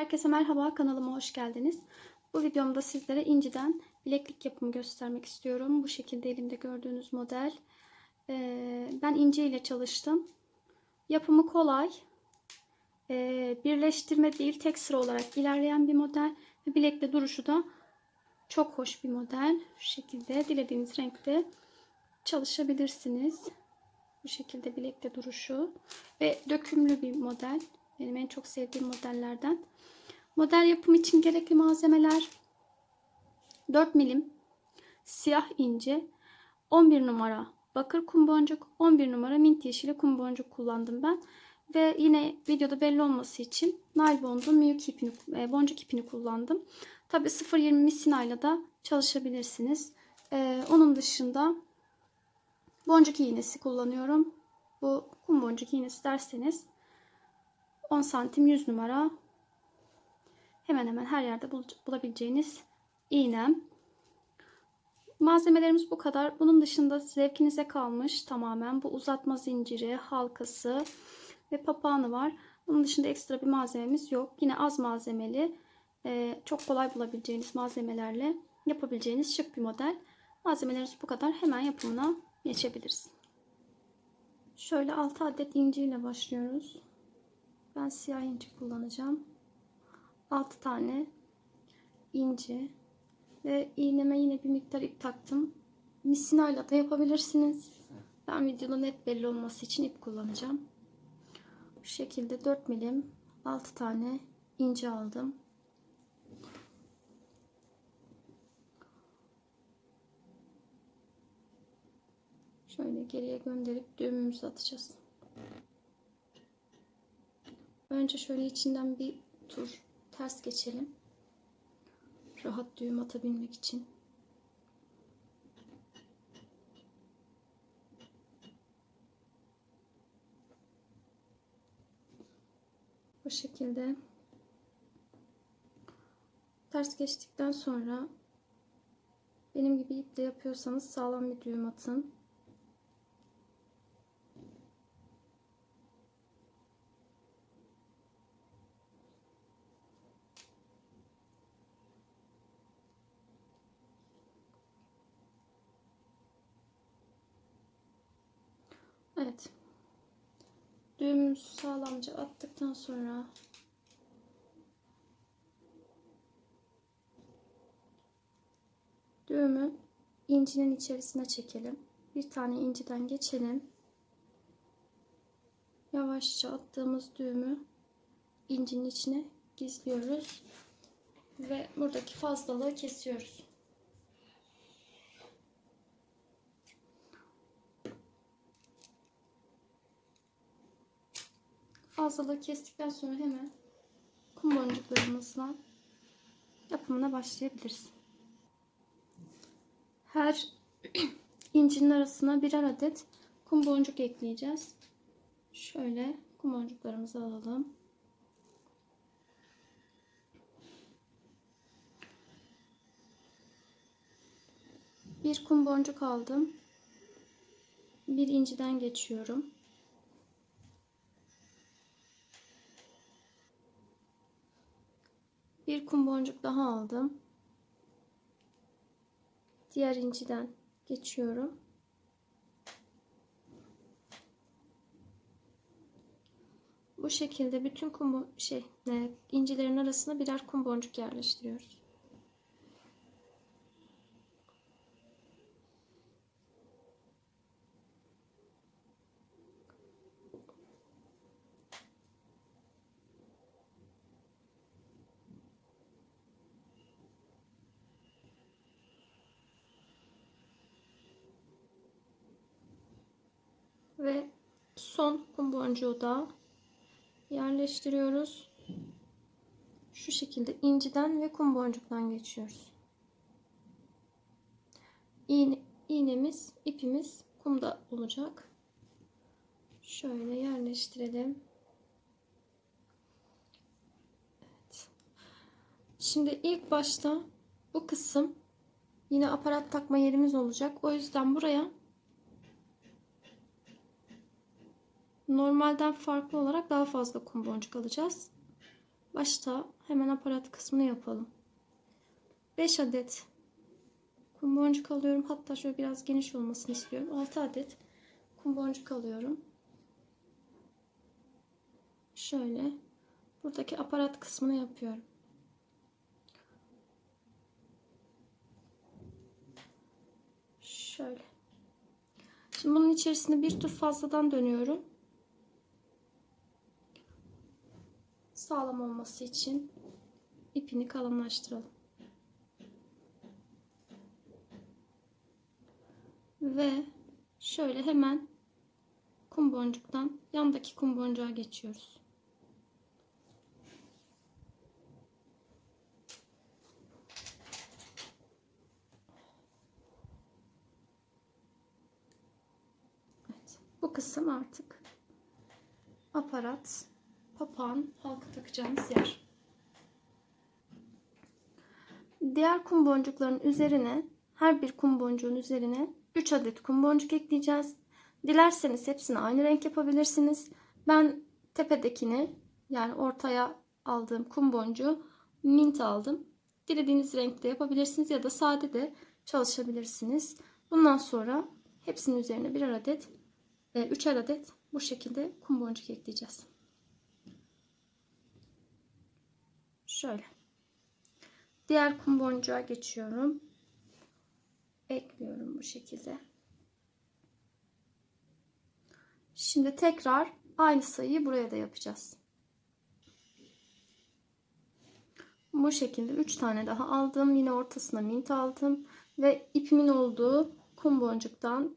Herkese merhaba kanalıma hoş geldiniz. Bu videomda sizlere inciden bileklik yapımı göstermek istiyorum. Bu şekilde elimde gördüğünüz model. Ee, ben ince ile çalıştım. Yapımı kolay. Ee, birleştirme değil tek sıra olarak ilerleyen bir model. Ve bilekte duruşu da çok hoş bir model. Şu şekilde dilediğiniz renkte çalışabilirsiniz. Bu şekilde bilekte duruşu. Ve dökümlü bir model. Benim en çok sevdiğim modellerden. Model yapımı için gerekli malzemeler 4 milim siyah ince 11 numara bakır kum boncuk 11 numara mint yeşili kum boncuk kullandım ben. Ve yine videoda belli olması için naylonlu büyük ipini, e, boncuk ipini kullandım. Tabi 0.20 misinayla da çalışabilirsiniz. Ee, onun dışında boncuk iğnesi kullanıyorum. Bu kum boncuk iğnesi derseniz 10 santim 100 numara hemen hemen her yerde bulabileceğiniz iğnem. Malzemelerimiz bu kadar. Bunun dışında zevkinize kalmış tamamen bu uzatma zinciri, halkası ve papağanı var. Bunun dışında ekstra bir malzememiz yok. Yine az malzemeli, çok kolay bulabileceğiniz malzemelerle yapabileceğiniz şık bir model. Malzemelerimiz bu kadar. Hemen yapımına geçebiliriz. Şöyle 6 adet inci ile başlıyoruz. Ben siyah inci kullanacağım. 6 tane inci ve iğneme yine bir miktar ip taktım. Misinayla da yapabilirsiniz. Ben videoda net belli olması için ip kullanacağım. Bu şekilde 4 milim 6 tane inci aldım. Şöyle geriye gönderip düğümümüzü atacağız. Önce şöyle içinden bir tur ters geçelim. Rahat düğüm atabilmek için. Bu şekilde ters geçtikten sonra benim gibi iple yapıyorsanız sağlam bir düğüm atın. Evet. Düğümümüzü sağlamca attıktan sonra düğümü incinin içerisine çekelim. Bir tane inciden geçelim. Yavaşça attığımız düğümü incinin içine gizliyoruz ve buradaki fazlalığı kesiyoruz. Fazlalığı kestikten sonra hemen kum boncuklarımızla yapımına başlayabiliriz. Her incinin arasına birer adet kum boncuk ekleyeceğiz. Şöyle kum boncuklarımızı alalım. Bir kum boncuk aldım. Bir inciden geçiyorum. Kum boncuk daha aldım. Diğer inciden geçiyorum. Bu şekilde bütün kum şey e, incilerin arasına birer kum boncuk yerleştiriyoruz. ve son kum boncuğu da yerleştiriyoruz. Şu şekilde inciden ve kum boncuktan geçiyoruz. İğne, iğnemiz, ipimiz kumda olacak. Şöyle yerleştirelim. Evet. Şimdi ilk başta bu kısım yine aparat takma yerimiz olacak. O yüzden buraya normalden farklı olarak daha fazla kum boncuk alacağız. Başta hemen aparat kısmını yapalım. 5 adet kum boncuk alıyorum. Hatta şöyle biraz geniş olmasını istiyorum. 6 adet kum boncuk alıyorum. Şöyle buradaki aparat kısmını yapıyorum. Şöyle. Şimdi bunun içerisine bir tur fazladan dönüyorum. Sağlam olması için ipini kalınlaştıralım. Ve şöyle hemen kum boncuktan yandaki kum boncuğa geçiyoruz. Evet, bu kısım artık aparat, papağan, halka takacağımız yer. Diğer kum boncukların üzerine her bir kum boncuğun üzerine 3 adet kum boncuk ekleyeceğiz. Dilerseniz hepsini aynı renk yapabilirsiniz. Ben tepedekini yani ortaya aldığım kum boncuğu mint aldım. Dilediğiniz renkte yapabilirsiniz ya da sade de çalışabilirsiniz. Bundan sonra hepsinin üzerine birer adet, e, üçer adet bu şekilde kum boncuk ekleyeceğiz. Şöyle. Diğer kum boncuğa geçiyorum. Ekliyorum bu şekilde. Şimdi tekrar aynı sayıyı buraya da yapacağız. Bu şekilde 3 tane daha aldım. Yine ortasına mint aldım. Ve ipimin olduğu kum boncuktan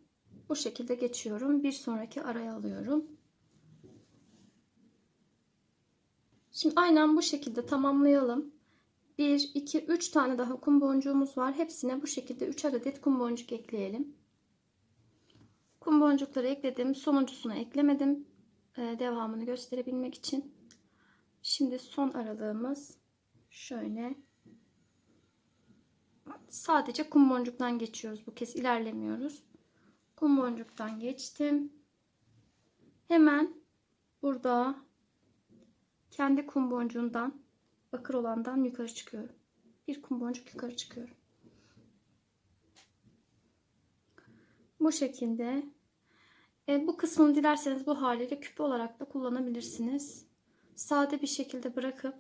bu şekilde geçiyorum. Bir sonraki araya alıyorum. Şimdi aynen bu şekilde tamamlayalım. 1, 2, 3 tane daha kum boncuğumuz var. Hepsine bu şekilde 3 adet kum boncuk ekleyelim. Kum boncukları ekledim. Sonuncusunu eklemedim. Ee, devamını gösterebilmek için. Şimdi son aralığımız şöyle. Sadece kum boncuktan geçiyoruz. Bu kez ilerlemiyoruz. Kum boncuktan geçtim. Hemen burada kendi kum boncuğundan bakır olandan yukarı çıkıyorum. Bir kum boncuk yukarı çıkıyorum. Bu şekilde. E, bu kısmını dilerseniz bu haliyle küpe olarak da kullanabilirsiniz. Sade bir şekilde bırakıp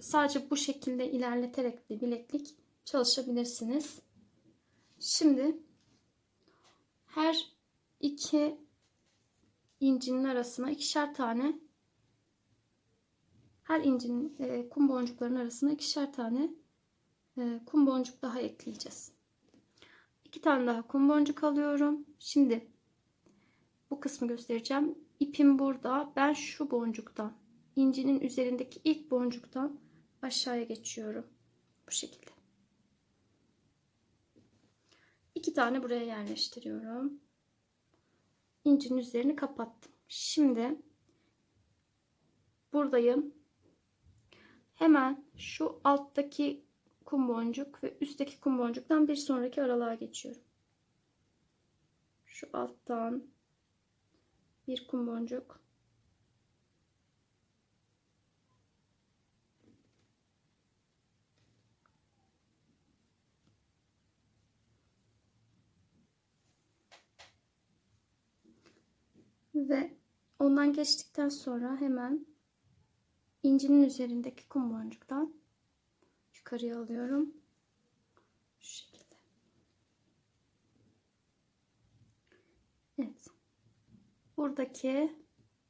sadece bu şekilde ilerleterek de bileklik çalışabilirsiniz. Şimdi her iki incinin arasına ikişer tane her incinin e, kum boncuklarının arasına ikişer tane e, kum boncuk daha ekleyeceğiz. İki tane daha kum boncuk alıyorum. Şimdi bu kısmı göstereceğim. İpim burada. Ben şu boncuktan, incinin üzerindeki ilk boncuktan aşağıya geçiyorum. Bu şekilde. İki tane buraya yerleştiriyorum. İncinin üzerini kapattım. Şimdi buradayım. Hemen şu alttaki kum boncuk ve üstteki kum boncuktan bir sonraki aralığa geçiyorum. Şu alttan bir kum boncuk. Ve ondan geçtikten sonra hemen incinin üzerindeki kum boncuktan yukarıya alıyorum. Şu şekilde. Evet. Buradaki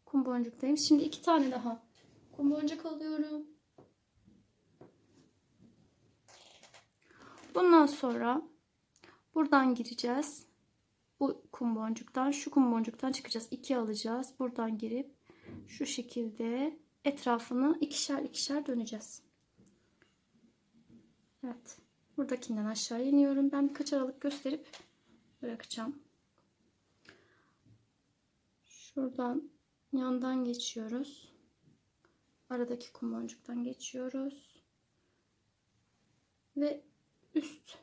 kum boncuktayım. Şimdi iki tane daha kum boncuk alıyorum. Bundan sonra buradan gireceğiz. Bu kum boncuktan, şu kum boncuktan çıkacağız. İki alacağız. Buradan girip şu şekilde etrafını ikişer ikişer döneceğiz. Evet. Buradakinden aşağı iniyorum. Ben birkaç aralık gösterip bırakacağım. Şuradan yandan geçiyoruz. Aradaki kum boncuktan geçiyoruz. Ve üst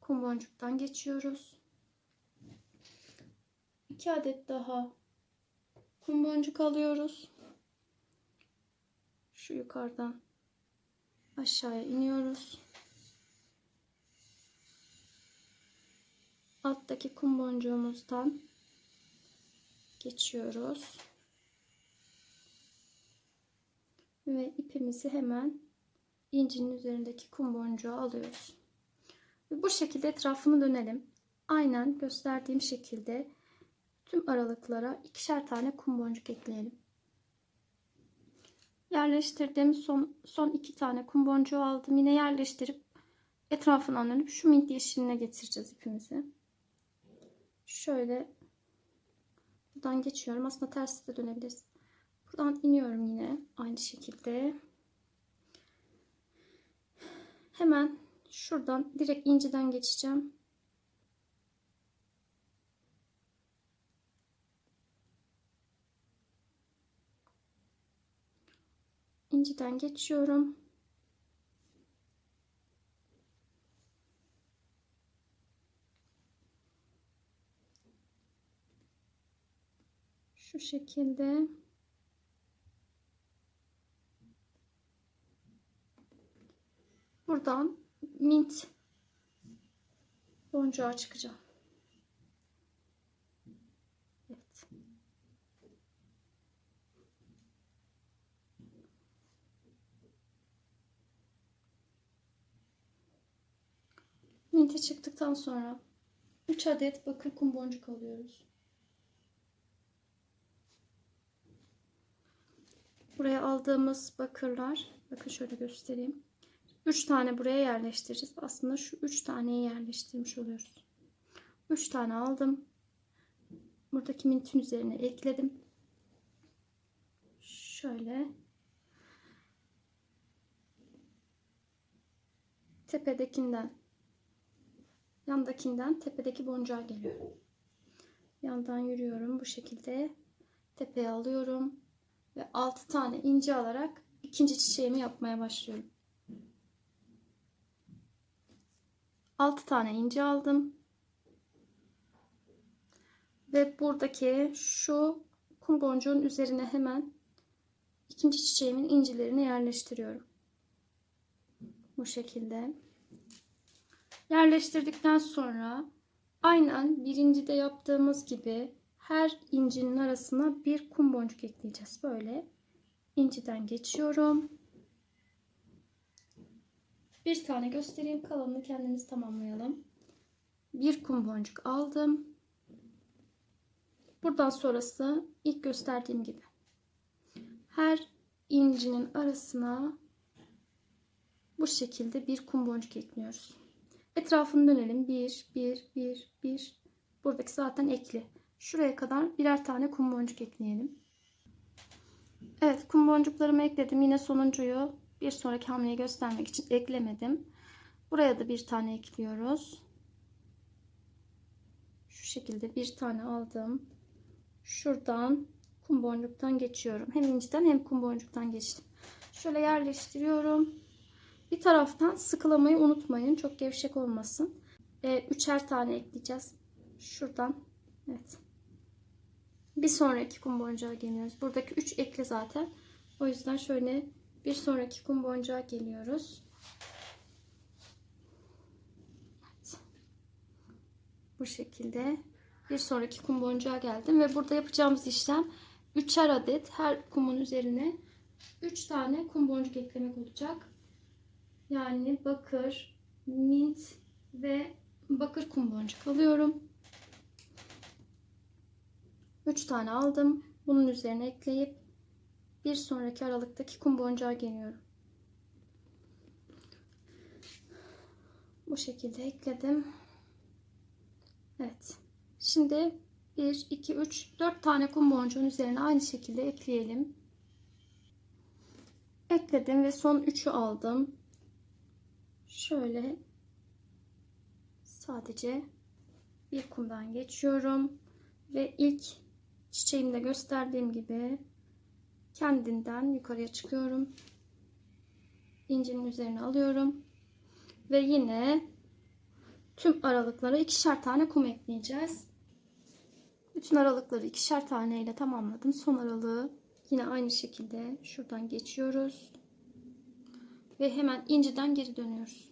kum boncuktan geçiyoruz. 2 adet daha kum boncuk alıyoruz. Şu yukarıdan aşağıya iniyoruz. Alttaki kum boncuğumuzdan geçiyoruz. Ve ipimizi hemen incinin üzerindeki kum boncuğu alıyoruz. Ve bu şekilde etrafını dönelim. Aynen gösterdiğim şekilde tüm aralıklara ikişer tane kum boncuk ekleyelim. Yerleştirdiğim son, son iki tane kum boncuğu aldım. Yine yerleştirip etrafından dönüp şu mint yeşiline getireceğiz ipimizi. Şöyle buradan geçiyorum. Aslında tersi de dönebiliriz. Buradan iniyorum yine aynı şekilde. Hemen şuradan direkt inciden geçeceğim. İnciden geçiyorum. Şu şekilde buradan mint boncuğa çıkacağım. Evet. Minte çıktıktan sonra 3 adet bakır kum boncuk alıyoruz. Buraya aldığımız bakırlar, bakın şöyle göstereyim. 3 tane buraya yerleştireceğiz. Aslında şu 3 taneyi yerleştirmiş oluyoruz. 3 tane aldım. Buradaki mintin üzerine ekledim. Şöyle tepedekinden yandakinden tepedeki boncuğa geliyorum. Yandan yürüyorum bu şekilde tepeye alıyorum ve 6 tane ince alarak ikinci çiçeğimi yapmaya başlıyorum. 6 tane ince aldım. Ve buradaki şu kum boncuğun üzerine hemen ikinci çiçeğimin incilerini yerleştiriyorum. Bu şekilde. Yerleştirdikten sonra aynen birincide yaptığımız gibi her incinin arasına bir kum boncuk ekleyeceğiz. Böyle inciden geçiyorum. Bir tane göstereyim. Kalanını kendimiz tamamlayalım. Bir kum boncuk aldım. Buradan sonrası ilk gösterdiğim gibi. Her incinin arasına bu şekilde bir kum boncuk ekliyoruz. Etrafını dönelim. 1, 1, 1, 1. Buradaki zaten ekli. Şuraya kadar birer tane kum boncuk ekleyelim. Evet kum boncuklarımı ekledim. Yine sonuncuyu bir sonraki hamleyi göstermek için eklemedim. Buraya da bir tane ekliyoruz. Şu şekilde bir tane aldım. Şuradan kum boncuktan geçiyorum. Hem inciden hem kum boncuktan geçtim. Şöyle yerleştiriyorum. Bir taraftan sıkılamayı unutmayın. Çok gevşek olmasın. Ee, üçer tane ekleyeceğiz. Şuradan. Evet. Bir sonraki kum boncuğa geliyoruz. Buradaki 3 ekli zaten. O yüzden şöyle bir sonraki kum boncuğa geliyoruz. Evet. Bu şekilde bir sonraki kum boncuğa geldim ve burada yapacağımız işlem üçer adet her kumun üzerine 3 tane kum boncuk eklemek olacak. Yani bakır, mint ve bakır kum boncuk alıyorum. 3 tane aldım. Bunun üzerine ekleyip bir sonraki aralıktaki kum boncuğa geliyorum. Bu şekilde ekledim. Evet. Şimdi 1, 2, 3, 4 tane kum boncuğun üzerine aynı şekilde ekleyelim. Ekledim ve son 3'ü aldım. Şöyle sadece bir kumdan geçiyorum ve ilk çiçeğimde gösterdiğim gibi kendinden yukarıya çıkıyorum. İncinin üzerine alıyorum ve yine tüm aralıklara ikişer tane kum ekleyeceğiz. Bütün aralıkları ikişer tane ile tamamladım. Son aralığı Yine aynı şekilde şuradan geçiyoruz. Ve hemen inciden geri dönüyoruz.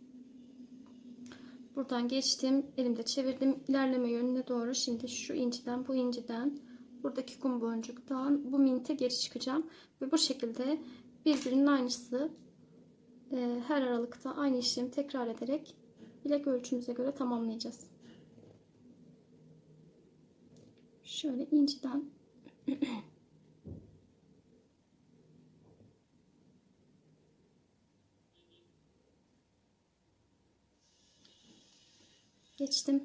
Buradan geçtim. Elimde çevirdim. ilerleme yönüne doğru. Şimdi şu inciden bu inciden buradaki kum boncuktan bu minte geri çıkacağım. Ve bu şekilde birbirinin aynısı e, her aralıkta aynı işlemi tekrar ederek bilek ölçümüze göre tamamlayacağız. Şöyle inciden geçtim.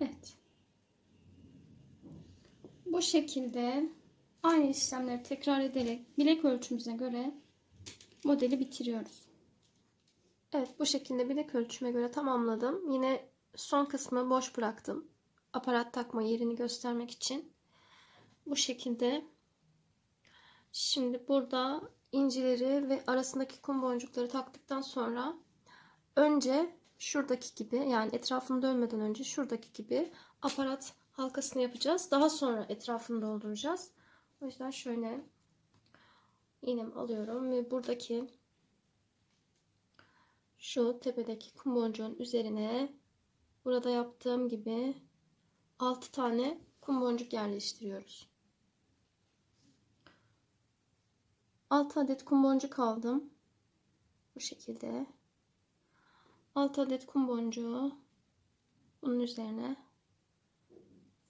Evet. Bu şekilde aynı işlemleri tekrar ederek bilek ölçümüze göre modeli bitiriyoruz. Evet bu şekilde bilek ölçüme göre tamamladım. Yine son kısmı boş bıraktım. Aparat takma yerini göstermek için. Bu şekilde. Şimdi burada incileri ve arasındaki kum boncukları taktıktan sonra önce şuradaki gibi yani etrafını dönmeden önce şuradaki gibi aparat halkasını yapacağız. Daha sonra etrafını dolduracağız. O yüzden şöyle iğnemi alıyorum ve buradaki şu tepedeki kum boncuğun üzerine burada yaptığım gibi 6 tane kum boncuk yerleştiriyoruz. 6 adet kum boncuk aldım. Bu şekilde. 6 adet kum boncuğu bunun üzerine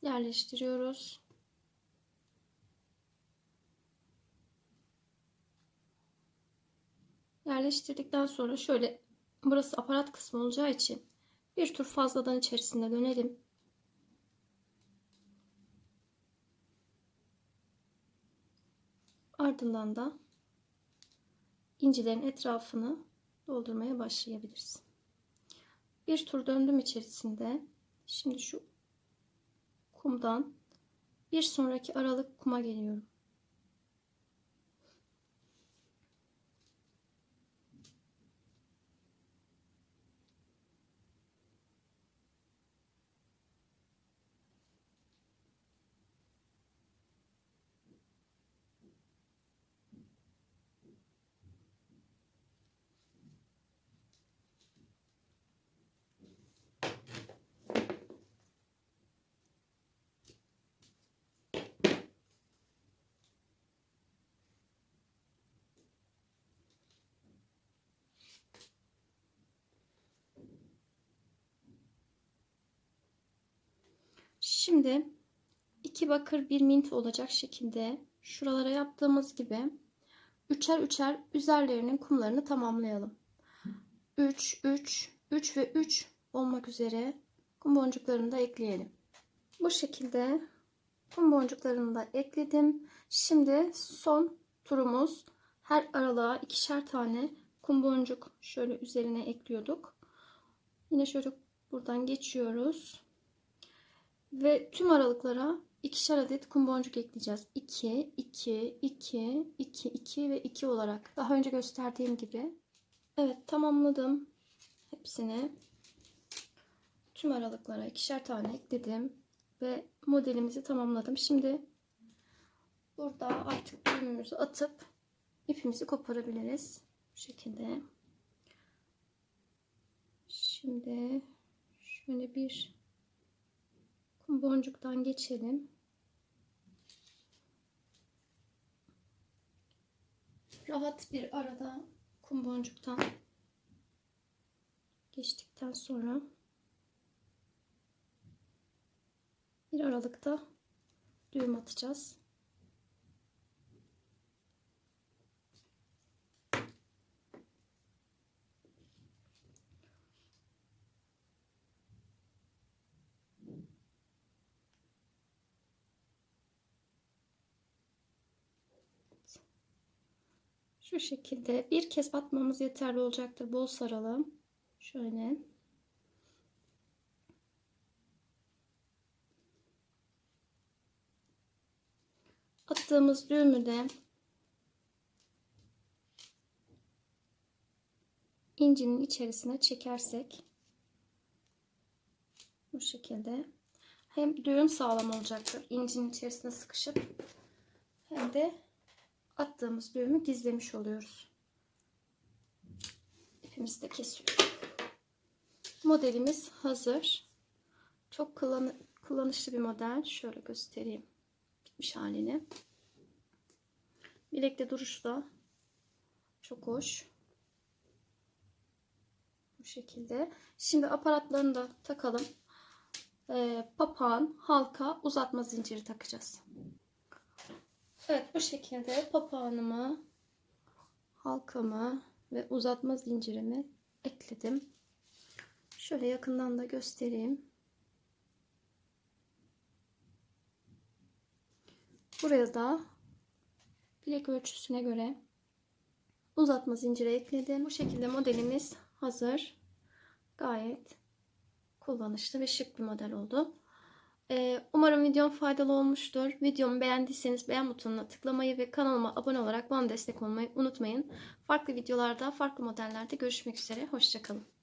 yerleştiriyoruz. Yerleştirdikten sonra şöyle burası aparat kısmı olacağı için bir tur fazladan içerisinde dönelim. Ardından da incilerin etrafını doldurmaya başlayabiliriz. Bir tur döndüm içerisinde. Şimdi şu kumdan bir sonraki aralık kuma geliyorum. Şimdi iki bakır bir mint olacak şekilde şuralara yaptığımız gibi üçer üçer üzerlerinin kumlarını tamamlayalım. 3, 3, 3 ve 3 olmak üzere kum boncuklarını da ekleyelim. Bu şekilde kum boncuklarını da ekledim. Şimdi son turumuz her aralığa ikişer tane kum boncuk şöyle üzerine ekliyorduk. Yine şöyle buradan geçiyoruz. Ve tüm aralıklara ikişer adet kum boncuk ekleyeceğiz. 2, 2, 2, 2, 2 ve 2 olarak. Daha önce gösterdiğim gibi. Evet tamamladım. Hepsini tüm aralıklara ikişer tane ekledim. Ve modelimizi tamamladım. Şimdi burada artık düğümümüzü atıp ipimizi koparabiliriz. Bu şekilde. Şimdi şöyle bir boncuktan geçelim. Rahat bir arada kum boncuktan geçtikten sonra bir aralıkta düğüm atacağız. Şu şekilde bir kez batmamız yeterli olacaktır. Bol saralım. Şöyle. Attığımız düğümü de incinin içerisine çekersek bu şekilde hem düğüm sağlam olacaktır incinin içerisine sıkışıp hem de attığımız düğümü gizlemiş oluyoruz. İpimizi de kesiyoruz. Modelimiz hazır. Çok kullan kullanışlı bir model. Şöyle göstereyim bitmiş halini. Bilekte duruşu da çok hoş. Bu şekilde. Şimdi aparatlarını da takalım. Ee, papağan, halka, uzatma zinciri takacağız. Evet bu şekilde papağanımı, halkamı ve uzatma zincirimi ekledim. Şöyle yakından da göstereyim. Buraya da bilek ölçüsüne göre uzatma zinciri ekledim. Bu şekilde modelimiz hazır. Gayet kullanışlı ve şık bir model oldu. Ee, umarım videom faydalı olmuştur. Videomu beğendiyseniz beğen butonuna tıklamayı ve kanalıma abone olarak bana destek olmayı unutmayın. Farklı videolarda, farklı modellerde görüşmek üzere. Hoşçakalın.